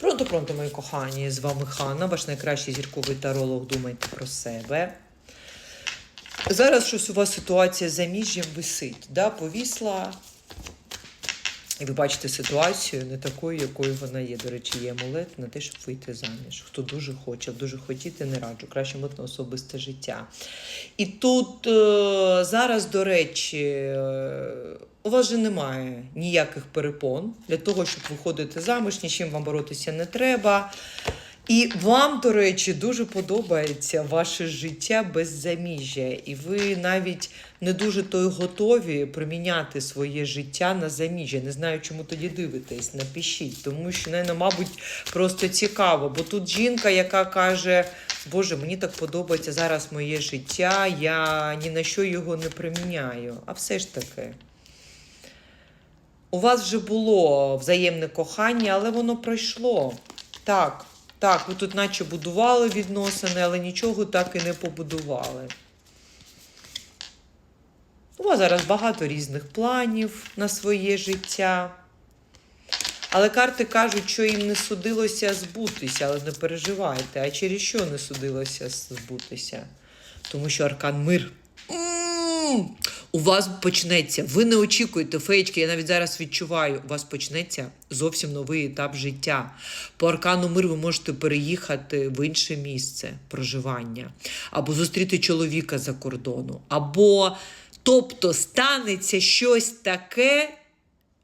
Пронто, пронто, мої кохані, з вами Ханна, ваш найкращий зірковий таролог. Думайте про себе. Зараз щось у вас ситуація з заміжжям висить. Да? Повісла. І ви бачите ситуацію не такою, якою вона є. До речі, є амулет на те, щоб вийти заміж. Хто дуже хоче, дуже хотіти, не раджу. Краще мати особисте життя. І тут е, зараз, до речі, е, у вас же немає ніяких перепон для того, щоб виходити заміж, нічим вам боротися не треба. І вам, до речі, дуже подобається ваше життя без заміжжя. І ви навіть не дуже то й готові приміняти своє життя на заміжжя. Не знаю, чому тоді дивитесь. Напишіть, тому що не, мабуть, просто цікаво. Бо тут жінка, яка каже: Боже, мені так подобається зараз моє життя, я ні на що його не приміняю. А все ж таки. У вас вже було взаємне кохання, але воно пройшло. Так, так, ви тут наче будували відносини, але нічого так і не побудували. У вас зараз багато різних планів на своє життя. Але карти кажуть, що їм не судилося збутися, але не переживайте. А через що не судилося збутися? Тому що аркан мир. М! У вас почнеться. Ви не очікуєте феєчки, я навіть зараз відчуваю, у вас почнеться зовсім новий етап життя. По аркану мир ви можете переїхати в інше місце проживання, або зустріти чоловіка за кордону, або тобто станеться щось таке,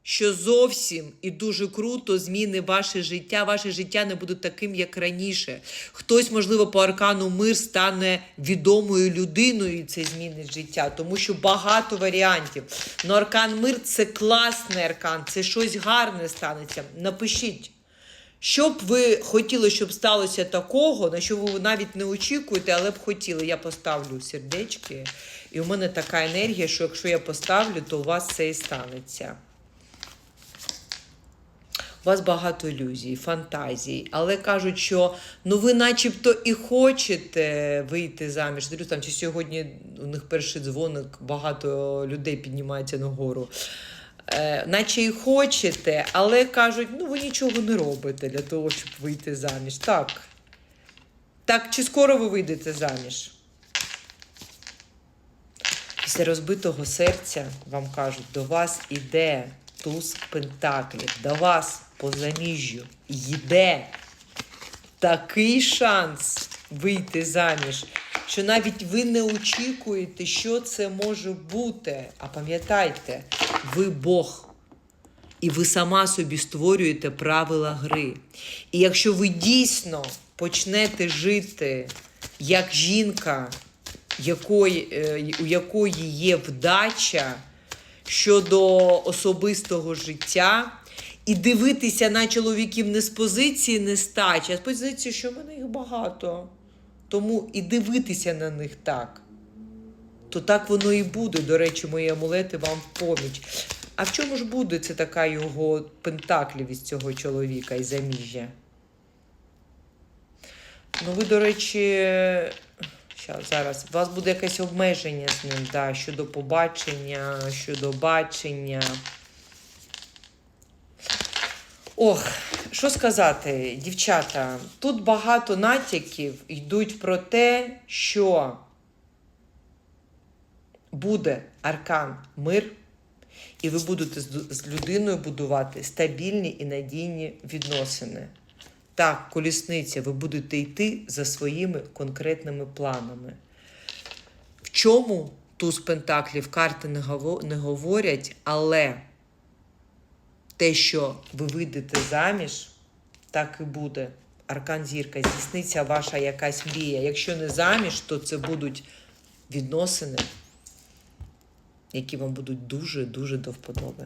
що зовсім і дуже круто зміни ваше життя. Ваше життя не буде таким, як раніше. Хтось, можливо, по аркану мир стане відомою людиною, і це змінить життя, тому що багато варіантів. Но аркан мир це класний аркан, це щось гарне станеться. Напишіть. Що б ви хотіли, щоб сталося такого, на що ви навіть не очікуєте, але б хотіли. Я поставлю сердечки, і у мене така енергія, що якщо я поставлю, то у вас це і станеться. У вас багато ілюзій, фантазій, але кажуть, що ну ви начебто і хочете вийти заміж. Дивлюсь, там чи сьогодні у них перший дзвоник, багато людей піднімається нагору. Е, наче і хочете, але кажуть, ну ви нічого не робите для того, щоб вийти заміж. Так. Так, чи скоро ви вийдете заміж? Після розбитого серця вам кажуть, до вас іде туз пентаклів, до вас по заміжжю йде такий шанс вийти заміж, що навіть ви не очікуєте, що це може бути. А пам'ятайте, ви Бог. І ви сама собі створюєте правила гри. І якщо ви дійсно почнете жити як жінка, е, у якої є вдача щодо особистого життя, і дивитися на чоловіків не з позиції нестачі, а з позиції, що в мене їх багато. Тому і дивитися на них так. То так воно і буде. До речі, мої амулети вам в поміч. А в чому ж буде це така його пентаклівість цього чоловіка і заміжжя? Ну, ви, до речі, щас, зараз, у вас буде якесь обмеження з ним, да, щодо побачення, щодо бачення. Ох, що сказати, дівчата, тут багато натяків йдуть про те, що буде аркан мир, і ви будете з- людиною будувати стабільні і надійні відносини. Так, колісниця, ви будете йти за своїми конкретними планами. В чому туз пентаклів карти не говорять, але те, що ви вийдете заміж, так і буде. Аркан зірка, здійсниться ваша якась мрія. Якщо не заміж, то це будуть відносини, які вам будуть дуже-дуже до вподоби.